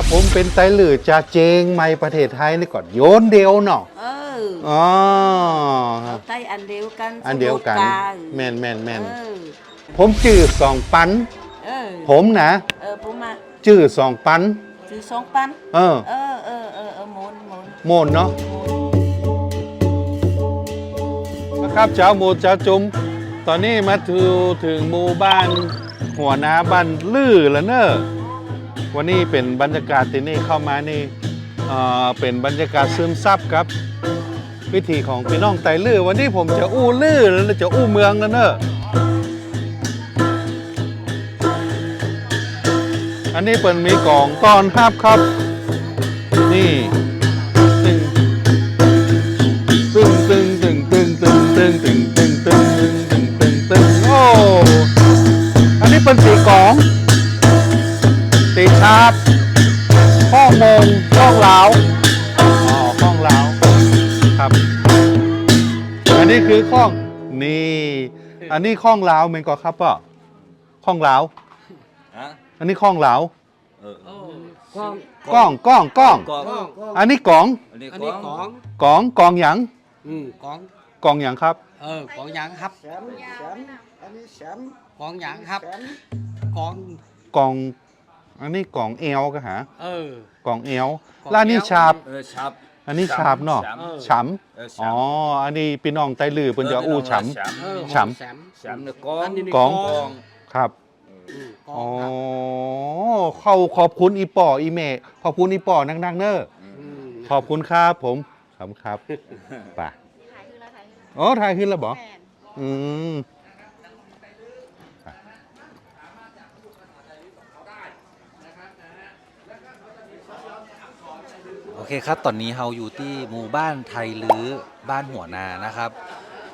ครับผมเป็นไตหลือจะเจงไม่ประเทศไทยนี่ก่อนโยนเดียวเนาะเอออ๋อคเอารับไตอันเดียวกันอันเดียวกันสมุทรลางแม่นแม่นแม่นเออผมจื่อสองปันเออผมนะเออผมมาจื่อสองปันซื้อสองปันเออเออเออเออเออหมุนหมุนโมนเนาะหมุนนะครับเจ้าหมูเจ้าจุมตอนนี้มาถึงถึงหมู่บ้านหัวนาบ้านลื่อแล้วเนอะ วันนี้เป็นบรรยากาศที่นี่เข้ามานี่เป็นบรรยากาศซึมซับครับ วิธีของพี่น้องไตลื้อวันนี้ผมจะอู้ลื้อแล้วจะอู้เมืองแล้วเนอะอันนี้เป็นมีกล่องต้อนภาพครับ นี่ ข้องมงข้องเหลาอ๋อข้องเหลาครับ อันนี้คือข้องนี่ อันนี้ข้องเหลาเหมือนกันครับป่ะข้องเหลาฮะอันนี้ข้องเหลาเออกล้องกล้องกล้องกล้องกองกล้องกล้อง อันนี้กล่อง อันนี้อันกนี้องของกล่องกล่องหยังอืมของกล่องหยังครับ เออของหยางครับแชมป์แชมป์อันนี้แชมป์ของหยางครับแชมป์ของกล่องอันนี้กล่องเอลก็หา เออ กล่องเอลกล่องแล้วอันนี่เอลฉาบ เออชับอันนี้ฉาบเนาะช้ำเออฉำเอออ๋ช้ออันนี้พี่น้องไตลือำเพิ่นจะอู้ฉช้เออฉ่ำ แสมำช้ำเนี่ยกองอันนี้นี่กองกองำครับ อืมกอ๋อองครับเข้าขอบคุณอีป่ออีเมขอบคุณอีป่อนักๆเนอะมขอบคุณครับผมขอบคุณครับไป่ะอ๋อถ่ายขึ้นแล้วบออืม โอเคครับ ตอนนี้เราอยู่ที่หมู่บ้านไทยลื้อบ้านหัวนานะครับ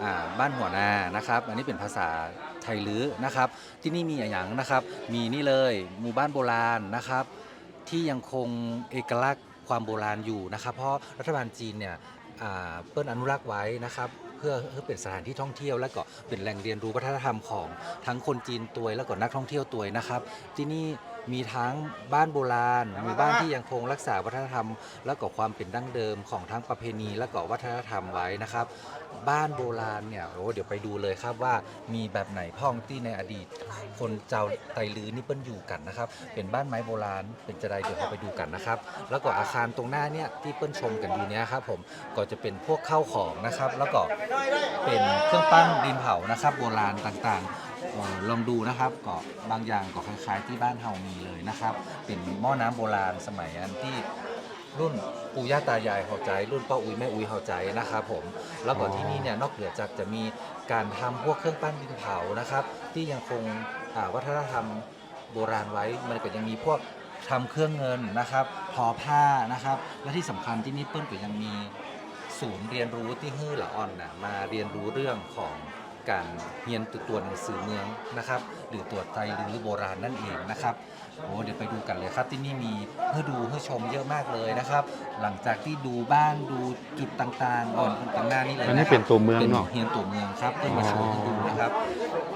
อ่าบ้านหัวนานะครับ อันนี้เป็นภาษาไทยลื้อนะครับ ที่นี่มีอย่างนะครับ มีนี่เลยหมู่บ้านโบราณนะครับ ที่ยังคงเอกลักษณ์ความโบราณอยู่นะครับ เพราะรัฐบาลจีนเนี่ยอ่าเปิ้ลอนุรักษ์ไว้นะครับ เพื่อเพื่อเป็นสถานที่ท่องเที่ยว และก็เป็นแหล่งเรียนรู้วัฒนธรรมของทั้งคนจีนตัวยและก็นักท่องเที่ยวตัวยนะครับ ที่นี่ มีทั้งบ้านโบราณมู่บ้านที่ยังคงรักษาวัฒนธรรม และก็ความเป็นดั้งเดิมของทั้งประเพณีและก็วัฒนธรรมไว้นะครับ บ้านโบราณเนี่ยโอ้เดี๋ยวไปดูเลยครับว่ามีแบบไหนพ่องที่ในอดีต คนเจ้าไตลือนี่เปิ้นอยู่กันนะครับ เป็นบ้านไม้โบราณ เป็นจะไดเดี๋ยวเราไปดูกันนะครับ แล้วก็อาคารตรงหน้าเนี่ยที่เปิ้นชมกันอยู่เนี่ยครับผมก็จะเป็นพวกข้าวของนะครับ แล้วก็เป็นเครื่องปั้นดินเผานะครับ โบราณต่างๆ ออลองดูนะครับก็บางอย่างก็คล้ายๆที่บ้านเฮามีเลยนะครับ เป็นหม้อน้ำโบราณสมัยอันที่รุ่นปู่ย่าตายายเขาใจ รุ่นป้าอุ้ยแม่อุ้ยเขาใจนะครับผมแล้วก็ที่นี่เนี่ยนอกเหนือจากจะมีการทำพวกเครื่องปั้นดินเผานะครับ ที่ยังคงอ่าวัฒนธรรมโบราณไว้ มันก็ยังมีพวกทำเครื่องเงินนะครับทอผ้านะครับ และที่สำคัญที่นี่เปิ้ลก็ยังมี ศูนย์เรียนรู้ที่ฮื้อละอ่อนนะมาเรียนรู้เรื่องของ การเรียนตัวตัวหนังสือเมืองนะครับ หรือตัวไทยหรือโบราณนั่นเองนะครับโอ้เดี๋ยวไปดูกันเลยครับที่นี่มีเพื่อดูเพื่อชมเยอะมากเลยนะครับ หลังจากที่ดูบ้านดูจุดต่างๆก่อนต่างหน้านี่เลยอันนี้ะครับเป็นตัวเมืองเป็นเนาะเฮียนตัวเมืองครับเพื่อมาโชว์ให้ดูนะครับ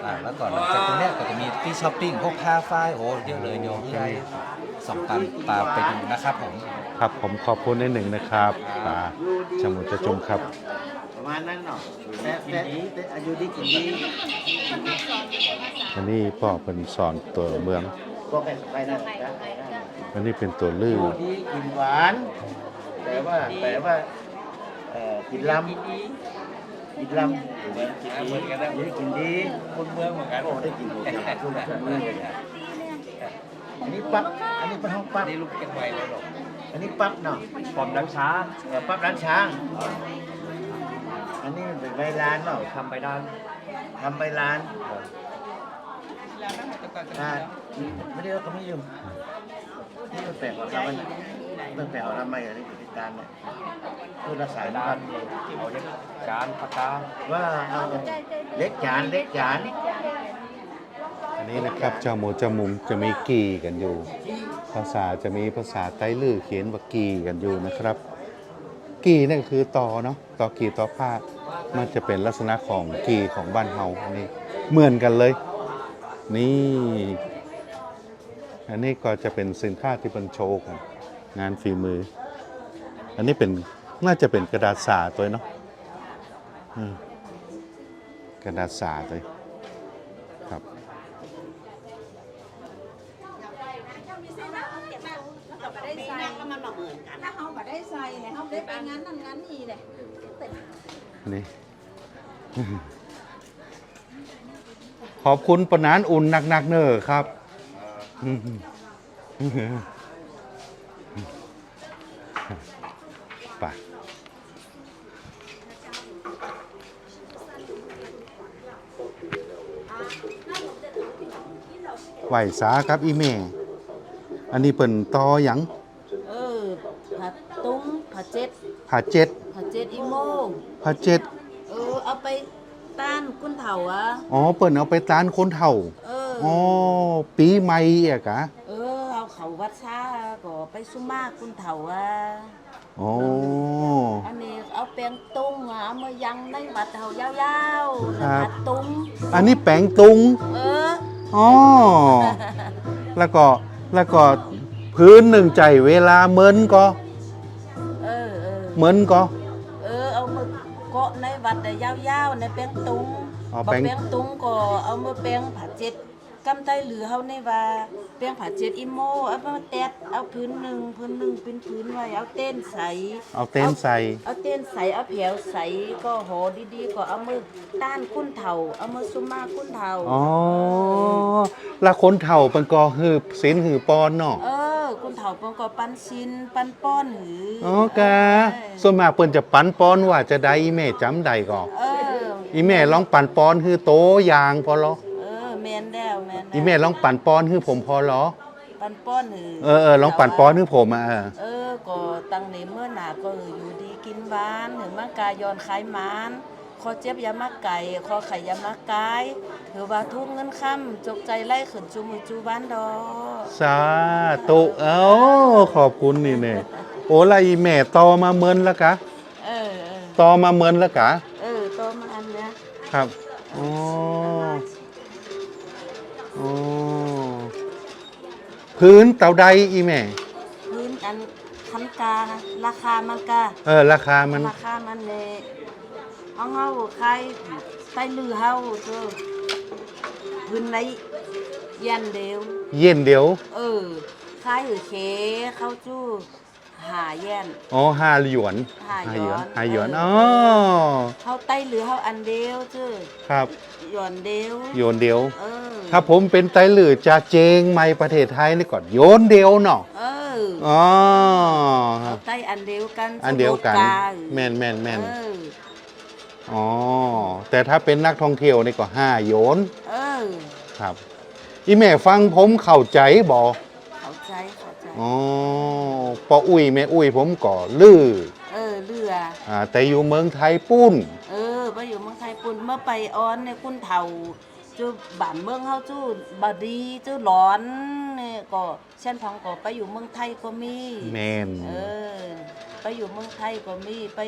อ่าแล้วก่อนหลังจากตรงเนี้ยก็จะมีที่ช้อปปิ้งพวกผ้าฝ้ายโอ้เยอะเลยเดี๋ยวพี่ได้สองปันตามไปดูนะครับผม ครับผมขอบคุณในหนึ่งนะครับป่าชะมุจะจมครับประ มาณนั้นเนาะแต่แต่แต่อายุดีกินดีอันนี้พ่อเป็นสอนตัวเมืองก็ไปไปนั่นนะอันนี้เป็นตัวลื่ออยู่ดีกินหวาน แต่ว่าแต่ว่าเอ่อกินลำกินลำถูกไหมกินดีดีกินดีคนเมืองเหมือนกันโอ้ได้กินหมดเลยทุกคนเมืองเลยนะอันนี้ปั๊บอันนี้เป็นห้องปั๊บนี่ลูกกันไวเลยหรอกอันนี้ปั๊บเนาะปอมน้ำช้าเออปั๊บร้านช้าง อันนี้เป็นใบร้านเนาะทำไปด้านทำใบร้านอ่าไม่ได้เอาก็ไม่อยู่นี่มันแปลกกว่าเรามันมันแปลกกว่าเราไม่อะไรติดตามเนี่ยคือรักษาด้าด้านนเอาเนี่ยจานปากกาว่าเอาเล็กจานเล็กจานอันนี้นะครับเจ้าหมูเจ้ามุมจะมีกี่กันอยู่ ภาษาจะมีภาษาไต้ลื่อเขียนว่ากี่กันอยู่นะครับ กี่นั่นคือตอเนาะตอกี่ตอผ้า มันจะเป็นลักษณะของกีของบ้านเฮาอันนี้เหมือนกันเลย นี่ อันนี้ก็จะเป็นสินค้าที่เป็นโชว์กันงานฝีมือ อันนี้เป็นน่าจะเป็นกระดาษสาตัวเนาะกระดาษสาตัวครับเขาบ่ได้ใส่เนี่ยเขาได้ไปงั้นนั่นงั้นนี่ นี่ขอบคุณปนานอุ่นหนักๆเนอครับไปไหวสาครับอีเมอันนี้เปิ่นตอหยัง เออผัดตุ้งผัดเจ็ดผาเจ็ดผัดเจ็ดอีโมง ผาเจ็ด เออเอาไปต้านกุ้นเถาอะอ๋อ เปิ่นเอาไปต้านคนเฒ่า เอออ๋อ ปีใหม่เอะกะเออเอาเขาวัดชาก็ไปสุมากกุ้นเถาอะอ๋อ อันนี้เอาแป้งตุ้งอะเอามายังในวัดเถายาวๆครับผัดตุ้งอันนี้แปงตุง เออ อ๋อ แล้วก็แล้วก็พื้นหนึ่งใจเวลาเหมือนก็เออเออเหมือนก็ วัดแต่ยาวๆในแป้งตุ้งอ๋อบ่แป้ง แป้งตุ้งก็เอามาแป้งผัดเจ็ดกำไตเหลือเฮาในว่าแป้งผัดเจ็ดอีโมเอามาแตดเอาพื้นหนึ่งพื้นหนึ่งเป็นพื้นไว้เอาเต้นใส เอาเต้นใส่เอาเต้นใสเอาแผวใสก็หอดีๆก็เอามือต้านกุ้นเถาเอามือซุมมากุ้นเถาอ๋อแล้วคนเฒ่าเป็นก็หืบศีลหือปอนเนาะ เออกุ้น เถาเปิ้นก็ปันชินปันป้อนหืออ๋อกะส่วนมากเปิ้นจะปันปอนว่าจะได้อีแม่จำได้ก็เอออีแม่ลองปันปอนคือโตอย่างพอเหรอเออแม่นแล้วแม่นแล้วอีแม่ลองปันปอนคือผมพอเหรอปันป้อนหือเออเออลองปันปอนคือผมอะเออเออก็ตั้งในเมื่อหนาก็อยู่ดีกินหวานหรือมากายยอนขายหมาน คอเจ็บอยามาไก่คอไข่อยามากายถือว่าทุกเงินค่ำจกใจไล่ขืนจูมือจูบ้านดอสาธุเอ้าขอบคุณนี่เน่โอ้ละอีแม่ตอมาเมินแล้วกะเออเออตอมาเมินแล้วกะเออโตมาอันเนี้ยครับอ๋ออ๋อพื้นเตาใดอีแม่ พื้นอันคันกานะราคามันกาเออ ราคามันราคามันเลย เอาเฮาขายใต้ลือเฮาเจอพื้นไหนยันเดียวเย็นเดี๋ยวเออขายหือเคเข้าจู้หาแย่นอ๋อห้าหยวนห้าหยวนห้าหยวนเอออ๋อเข้าใต้หรือเข้าอันเดียวจื้อครับหย่อนเดียวโยนเดียวเออถ้าผมเป็นไตหรือจากเจงไม่ประเทศไทยนี่ก่อนโยนเดียวเนาะเอออ๋อคเอารับใต้อันเดียวกันอันเดียวกันสมุทราแม่นแม่นแม่นเอออ๋อ แต่ถ้าเป็นนักท่องเที่ยวนี่ก็ห้าโยน เออ ครับ อีแม่ฟังผมเข้าใจบอเข้าใจเข้าใจ อ๋อปออุ้ยแม่อุ้ยผมก่อลือเออเรือ อ่าแต่อยู่เมืองไทยปุ้น เออมาอยู่เมืองไทยปุ่นเมื่อไปออนในคุณเฒ่า จูบ้านเมืองเฮาจูบดีจูร้อนนี่ก็เช่นพังก็ไปอยู่เมืองไทยก็มีแมนเออไปอยู่เมืองไทยก็มีไป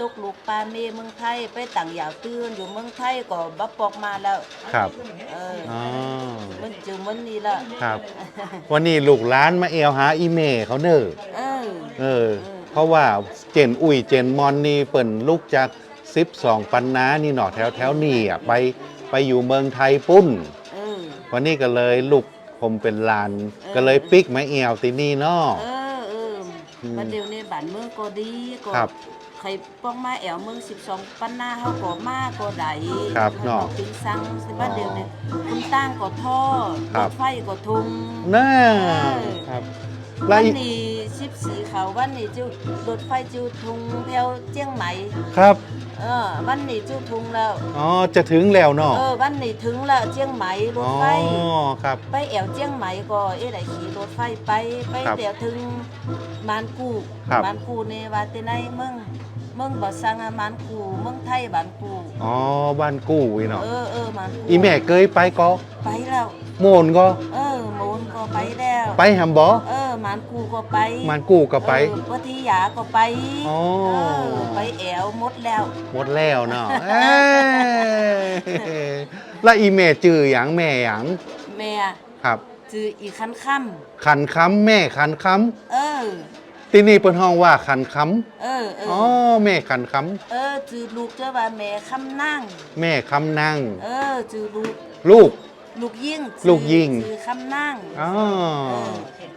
ตกลูกปลาเมเมืองไทยไปต่างยาวตื้นอยู่เมืองไทยก็บัปอกมาแล้วครับเอออ๋อมันจึงมันนี่ละครับ วันนี้ลูกหลานมาเอวหาอีเมเขาเด้อเออเออ เพราะว่าเจนอุ้ยเจนมอนนี่เปิ่นลูกจาก12ปันนานี่หนอแถวแถวๆนี่อะไป ไปอยู่เมืองไทยปุ้น เออ วันนี้ก็เลยลูกผมเป็นหลาน เออ ก็เลยปิกมาเอวที่นี่เนาะ เออเอออืมมาเดี๋ยวนี้บ้านเมืองก็ดีก็ครับ ใครป้องมาแอวเมือง12 ปันหน้าเฮาก็มาก็ได้ครับเฮาเนาะก็กินซังสิบ้านเดียวนี้คุณตั้งก็ท่อครัรบถไฟก็ทุง น่าเออ ครับ แล้วัวนอีนี้ชิบสีเขาวันนี้จูรถไฟจูทุงแถวเจียงใหม่ ครับ เออวันนี้จูทุงแล้ว อ๋อ จะถึงแล้วเนาะเออวันนี้ถึงแล้วเจียงใหม่รอ๋ถอไฟ ครับ ไปแอวเจียงใหม่ก็เอ๊ะไหนขี่รถไฟไปไปครับเดี๋ยวถึงมานกูครับ มานกูในว่าแต่ไหนเมืองเมืองบ่สังอะมานกูเมืองไทยบ้านกู อ๋อ บ้านกู้อีเนาะ เออเออมานกูอีแม่เคยไปก็ไปแล้ว โมนก็เออโมนก็ไปแล้วไปหำบอเออมานกูก็ไปมันกู้ก็ไป เออพัทยาก็ไปอ๋อ เออไปแอวหมดแล้ว หมดแล้วเนาะเอ้ยแล้วอีแม่จื่อหยังแม่หยังแม่ครับ จืออีกคันค่ขันค้ำแม่ขันค้ำเออำที่นี่เป็นห้องว่าขันคเออเอำอ๋ออแม่ขันคเออจือลูกเจ้าว่าแม่คำนั่งำแม่คำนั่ง เออจือลูกลูก ลูกยิ่งลูกยิ่งจือคำนั่งอ๋อ เออ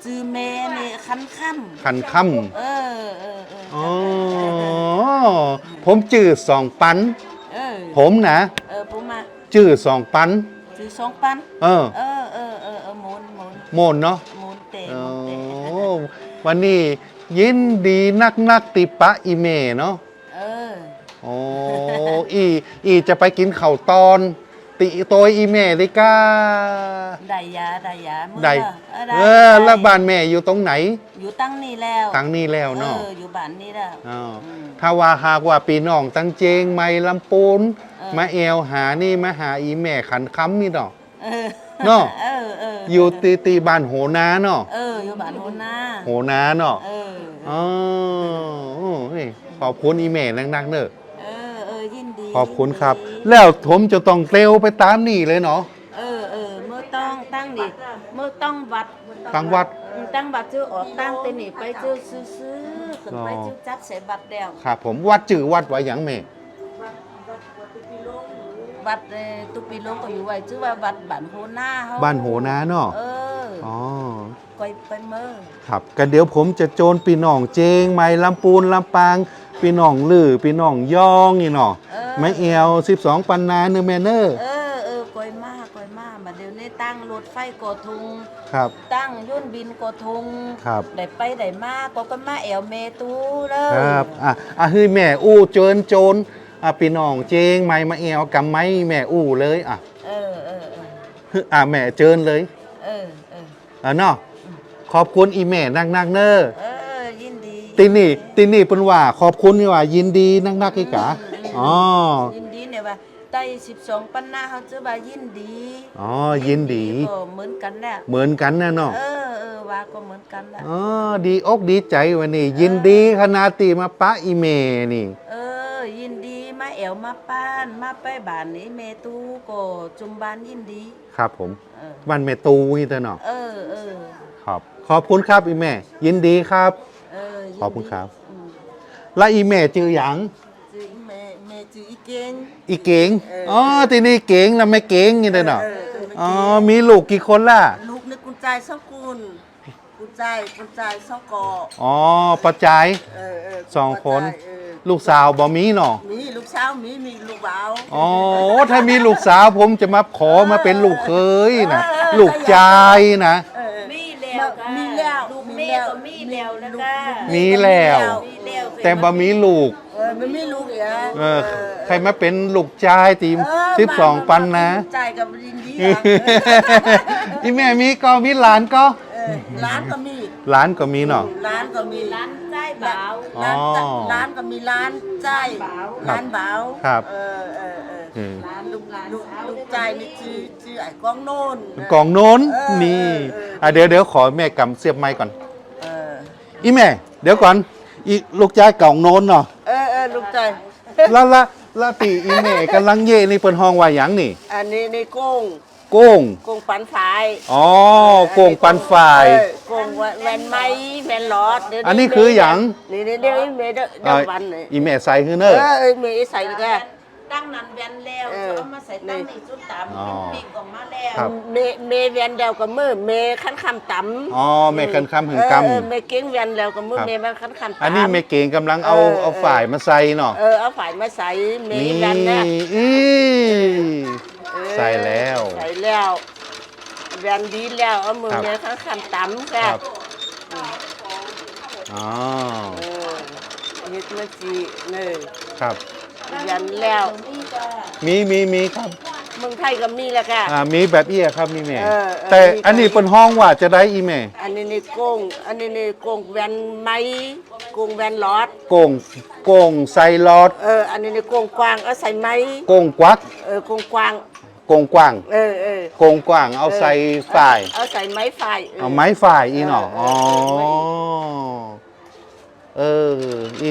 จือแม่เนี่ยคันค่ขันคำเออเออเออำอ๋อ ผมจื่อสองปัน เออผมนะ เออผมมาจื่อสองปัน จือสองปัน เออเออเออเออเออหมุนหมุนโมนเนาะหมุนเตะโอ้หมุนเตะวันนี้ยินดีนักนักๆติปะอีเมเนาะ เออ โอ้ อี อีจะไปกินข้าวตอน ติโตยอีเมดิก้าได้ยาได้ยามื้อได้ละเออได้เออแล้วได้บ้านแม่อยู่ตรงไหน อยู่ตั้งนี่แล้วตั้งนี่แล้วเนาะเอออยู่บ้านนี่แล้วอ้าวอืม ถ้าว่าหากว่าปีน้องตั้งเจงไม่ลำปูนเออ มาเอวหานี่มาหาอีแม่ขันค้ำนี่เนาะ เออเนาะ เออเอออยู่ตีตีบ้านโหนาเนาะเอออยู่บ้านโหน้าโหนาเนาะ เออ อ๋อโอ้ยขอบคุณอีแม่นักๆเนอะ ขอบคุณครับยินดีแล้วผมจะต้องเร็วไปตามนี่เลยเนาะ เออเออเมื่อต้องตั้งดิเมื่อต้องวัดตั้งวัด อืมตั้งบัตรชื่อออกตั้งเตนี่ไปชื่อซื้อๆขึ้นไปอ๋อ ชื่อจัดใส่บัตรแล้วครับ ผมวัดจื่อวัดไว้หยังแม่วัดเอ่อตุปีลงก็อยู่ไว้ชื่อว่าวัดบ้านโหน้าเฮาบ้านโหนาเนาะ เอออ๋อ ก้อยไปเมื่อครับกันเดี๋ยวผมจะโจรปีน้องเจง ไม้ลำปูนลำปาง ปีน้องลือปีน้องยองนี่เนาะเออ ไม้เอว12ปันนาเนอแมเนอร์เออเออก้อยมากก้อยมากมาเดี๋ยวนี้ตั้งรถไฟกอทุงครับ ตั้งยุ่นบินกอทุงครับ ได้ไปได้มาก็ก็มาแอวเมตูเลยครับอะอะเฮ้ยแม่อู้เจิญโจรอะปีน้องเจงไม้มาเอวกำไม้แม่อู้เลยอะเออเออเออฮึอะแม่เจิญเลยเออเออ อะเนาะขอบคุณอีแม่นักๆเนอเออยินดี ตินี่ตินี่เป็นว่า ขอบคุณนี่ว่า ยินดีนักๆอีกะอ๋อยินดีเนี่ยว่าไต้12ปันหน้าเขาจะว่ายินดีอ๋อยินดีก็เหมือนกันแหละเหมือนกันนะเนาะเออเออว่าก็เหมือนกันแหละอ๋อดีอกดีใจวันนี้ ยินดีขนาดตีมาปะอีเมนี่ เออ ยินดีมาแอวมาป้านมาไปบ้านนี้เมตูก็จุมบานยินดี ครับผมเออวันเมตูนี่เถอะเนาะเออเออครับขอบคุณครับอีเมยินดีครับ เออยินดีขอบคุณครับ อืมและอีเมจือหยังจืออีเมเมจืออีเก่งอีเก๋งอ๋อทีนี่เก๋งแล้วไม่เก๋งนี่เถอะเนาะเออเอออ๋อมีลูกกี่คนล่ะลูกนึกกุญแจสกุลกุญแจกุญแจสกออ๋อประจาย เออเออสองคน เออลูกสาวบ่มีเนาะมีลูกสาวมีมีลูกบ่าวอ๋อถ้ามีลูกสาวผมจะมาขอมาเป็นลูกเคยนะเออลูกชายนะ เออมีแล้วมีแล้วลูก แม่ก็มีแล้วแล้วก็มีแล้ว มีแล้วแต่บ่มีลูก เออมันไม่ลูกอะเออ ใครมาเป็นลูกชายตีมสิบสองปันนะใจกับยินดีอีแม่มีก็มีหลานก็เออร้านก็มีหลานก็มีเนาะ ร้านก็มีร้านใจเบาอ๋อร้านใจร้านก็มีร้านใจร้านเบาครับ เออเออเอออืมร้านลูกลูกลูกใจนี่ชื่อชื่อไอ้กองโน่น กล่องโน้นเออนี่เอออะเดี๋ยวเดี๋ยวขอแม่กำเสียบไม้ก่อนเอออีแม่ เดี๋ยวก่อน อีลูกชายกล่องโน้นเนาะเออเออลูกใจ ละละละตีอีแม่กำลังเย่นี่เปิ้นห้องว่าหยังนี่ อันนี้นี่กุ้งโก้งกุ้งปันฝายอ๋อโก้งปันฝ่าย เออกุ้งแวนไม้แวนหลอดเดี๋ยวอันนี้คือหยัง นี่นี่เดี๋ยวอีเมย์เดี๋ยวเดี๋ยววันนี่อีแม่ใส่คือเอเนออเออเมย์ใส่แก ตั้งนั้นแวนแล้วเอจะอเอามาใส่ตั้งนี่ในชุดตามอ๋อมันปีกออกมาแล้วครับ เมย์เมย์แวนเดียวกับมือเมย์ขั้นคำต่ำอ๋อแม่คันคำหึงกเออเออเมย์เก่งแวนแล้วกับมือครับ เมย์มันขั้นคำำต่ำ อันนี้แม่เก่งกำลังเอาเออเอาเออฝ่ายมาใส่เนาะเออเอาฝ่ายมาใส่เมนี่ย์แวนเนี่ยอีเออใส่แล้วใส่แล้วแวนดีแล้วเอามือครับ เมย์ขั้นคำต่ำคแค่รับอ๋อเออเฮ็ดมาจีเนยครับ ยันแล้ว มีมีมีครับเมืองไทยก็มีแล้วค่ะ อ่ามีแบบเอี้ยครับมีแม่เออเออแต่มี อันนี้เป็นห้องว่าจะได้อีแม่อันนี้นี่โกง อันนี้นี่โกงแวนไม้โกงแวนหลอด โกงโกงใส่ลอดเออ อันนี้นี่โกงกวางเอาใส่ไม้โกงกวักเออโกงกวาง โกงกว้างเออเออโกงกว้างเอาใส่ฝ่าย เอาใส่ไม้ฝ่ายเอาไม้ฝ่ายอีเนาะเออ๋ออเออเอ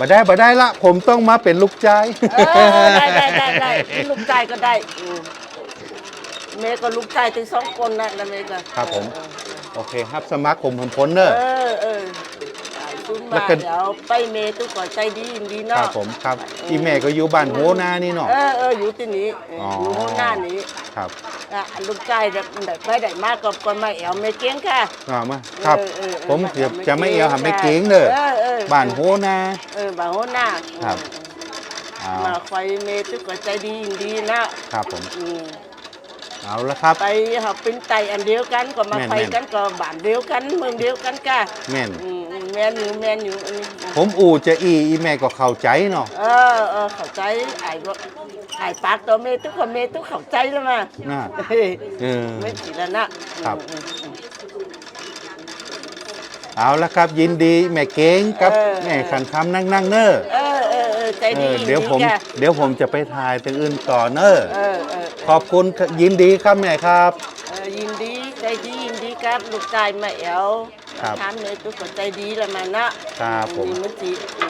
ออีบ่ได้บ่ได้ละ ผมต้องมาเป็นลูกใจายเออได้ได้ได้ได้ลูกใจก็ได้อืมเมย์ก็ลูกใจถึงสองคนนะแล้วเมย์ก็ครับผม โอเคครับสมัครผมผมพ้นเนอะเออ เออแล้วมาก็ เดี๋ยวไปเมตุก่อใจดียินดีคเนาะรับผมครับอีแม่ก็อยู่บ้านโหนานี่เนาะ เออเอออยู่ที่นี้เอออ๋ออ ยู่ข้างหน้านี้ครับอะลูกชายแบบแบบไม่ได้มากก็ก็มาแอวไม่เก่งค่ะอ่ามาครับ เออเออเออผมมาจะแอวจะไม่เก่เองวหาไม่เก่งเด้อเออเออบ้านโหนา เออบ้านโหน้าครับ เอามาคอยเมตุก่อใจดียินดีนะครับผมอืมเอาละครับ ไปหับเป็นไตอันเดียวกันก็มาแม่นไฟแม่น กันก็บ้านเดียวกันเมืองเดียวกันค่ะแม่น อืมอืม แมนอยู่แมนอยู่อันนี้ผมอู่จะอีอีแม่ก็เข้าใจเนาะเออเออเข้าใจไอ้ก็ไอ้ปากตัวเมตุกคนเมตุกเข้าใจแล้วมาน่าเฮ้ยเออ ไม่ผิดแล้วนะครับ อืมอืม เอาละครับยินดีแม่เก่งกับเออ แม่ขันคำนั่งนั่งๆเนอเออเออเออใจเอดีอเดี๋ยวผมดีค่ะเดี๋ยวผมจะไปถ่ายตึงอื่นต่อเนอเออเออขอบคุณครับยินดีครับแม่ครับ เออยินดีใจดียินดีครับ ลูกชายมาแอว ครับทำเมตุกคนใจดีแล้วมานะครับผมดีมันจีอืมครับ